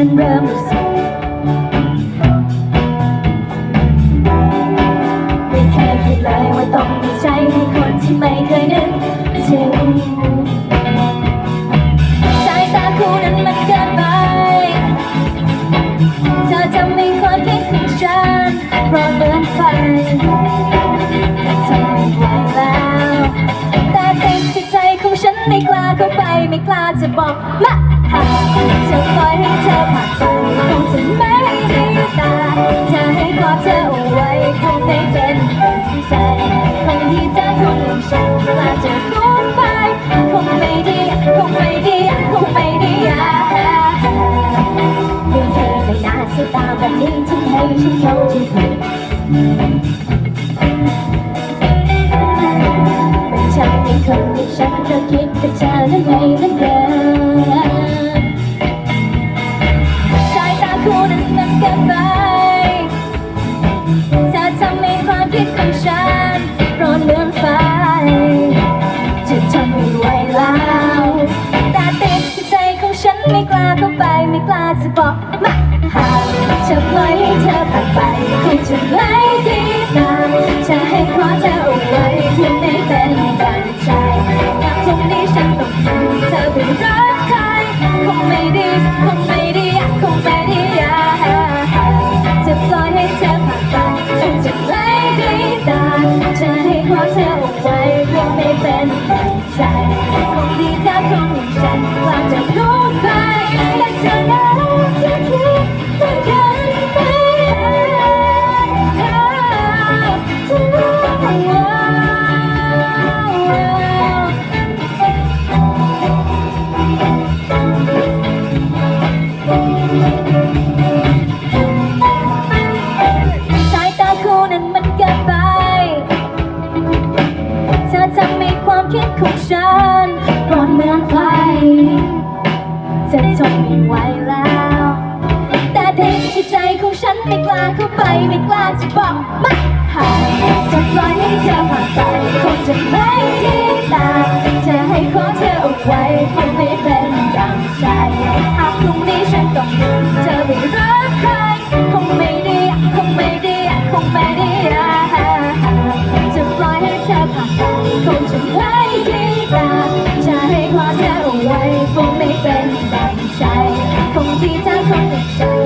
นั้นเริ่มรู้สึกไม่เคยคิดเลยว่าต้องมีใจให้คนที่ไม่เคยนึกถึงสายตาคู่นั้นมันเกินไป เธอจะมีความคิดของฉันร้อเหมือนไฟ ไม่กล้าเข้าไปไม่กล้าจะบอกมาหาจะปล่อยให้เธอผ่านไปคงจะไม่ดีตาจะให้ความเธอเอาไว้คงไม่เป็นใจคงที่เธอคงลืมฉันกล้าจะรู้ไปคงไม่ดีคงไม่ดีคงไม่ดีอะเรื่อเธอไม่น่าเสียตาแบบนี้ที่ให้ฉันเข้าที่ผิด จะคิดกับเธอแล้วไงนั่นเดิมสายตาคู่นั้นมันเกินไปเธอทำให้ความคิดของฉันร้อนเหมือนไฟจะทนไม่ไหวแล้วแต่ติดที่ใจของฉันไม่กล้าเข้าไปไม่กล้าจะบอกมาหาจะปล่อยให้เธอผ่านไปคงจะไม่ดี อเอาไว้คงไม่เป็นดังใจคงดีถ้าคงอย่างฉันกว่าจะรู้ คิดของฉันร้อนเหมือนไฟจะทนไม่ไหวแล้ว แต่เด็กที่ใจของฉันไม่กล้าเข้าไปไม่กล้าจะบอกไม่หากจะปล่อยให้เธอผ่านไปคงจะไม่ดีตาเธอให้ของเธอเอาไว้คงไม่เป็นอย่างใจหากพรุ่งนี้ฉันต้องลืมเธอไปรักใครคงไม่ได้คงไม่ได้คงไม่ได้จะปล่อยให้เธอผ่านไปคงจะ ที่เจ้